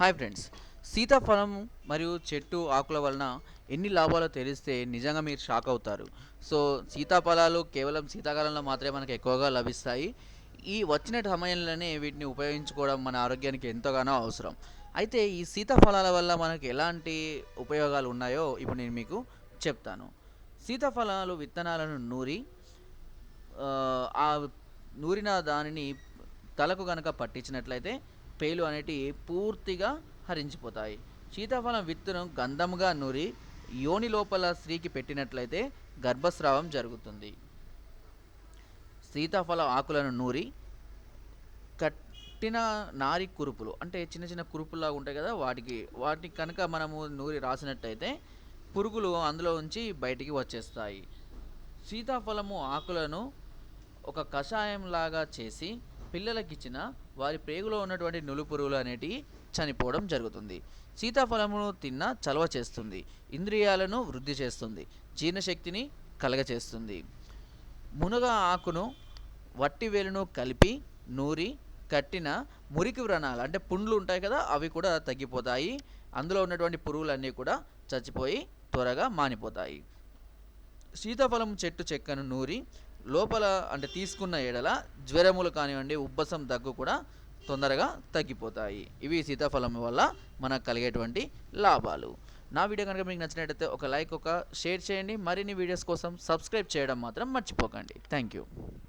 Hi friends. సీతాఫలం మరియు చెట్టు ఆకుల వలన ఎన్ని లాభాలు తెలిస్తే నిజంగా మీరు షాక్ అవుతారు. సో సీతాఫలాలు కేవలం శీతాకాలంలో మాత్రమే మనకు ఎక్కువగా లభిస్తాయి. ఈ వచ్చిన సమయంలోనే వీటిని ఉపయోగించుకోవడం మన ఆరోగ్యానికి ఎంతగానో అవసరం. అయితే ఈ సీతాఫలాల వల్ల మనకు ఎలాంటి ఉపయోగాలు ఉన్నాయో ఇప్పుడు నేను మీకు చెప్తాను. సీతాఫలాలు విత్తనాలను నూరి ఆ, నూరిన దానిని తలకు కనుక పట్టించినట్లయితే పేలు అనేటివి పూర్తిగా హరించిపోతాయి. సీతాఫలం విత్తును గంధముగా నూరి యోని లోపల స్త్రీకి పెట్టినట్లయితే గర్భస్రావం జరుగుతుంది. సీతాఫల ఆకులను నూరి కట్టిన నారి కురుపులు అంటే చిన్న చిన్న కురుపులాగా ఉంటాయి కదా వాటికి వాటికి కనుక మనము నూరి రాసినట్టయితే పురుగులు అందులో ఉంచి బయటికి వచ్చేస్తాయి. సీతాఫలము ఆకులను ఒక కషాయం లాగా చేసి పిల్లలకి ఇచ్చిన వారి ప్రేగులో ఉన్నటువంటి నులుపురుగులు అనేటివి చనిపోవడం జరుగుతుంది. సీతాఫలమును తిన్న చలవ చేస్తుంది. ఇంద్రియాలను వృద్ధి చేస్తుంది. జీర్ణశక్తిని కలగచేస్తుంది మునగ ఆకును వట్టి వేలును కలిపి నూరి కట్టిన మురికి వ్రణాలు అంటే పుండ్లు ఉంటాయి కదా అవి కూడా తగ్గిపోతాయి. అందులో ఉన్నటువంటి పురుగులన్నీ కూడా చచ్చిపోయి త్వరగా మానిపోతాయి. సీతాఫలం చెట్టు చెక్కను నూరి లోపల అంటే తీసుకున్న ఎడల జ్వరములు కానివ్వండి ఉబ్బసం దగ్గు కూడా తొందరగా తగ్గిపోతాయి. ఇవి సీతాఫలం వల్ల మనకు కలిగేటువంటి లాభాలు. నా వీడియో కనుక మీకు నచ్చినట్టయితే ఒక లైక్ ఒక షేర్ చేయండి. మరిన్ని వీడియోస్ కోసం సబ్స్క్రైబ్ చేయడం మాత్రం మర్చిపోకండి. Thank you.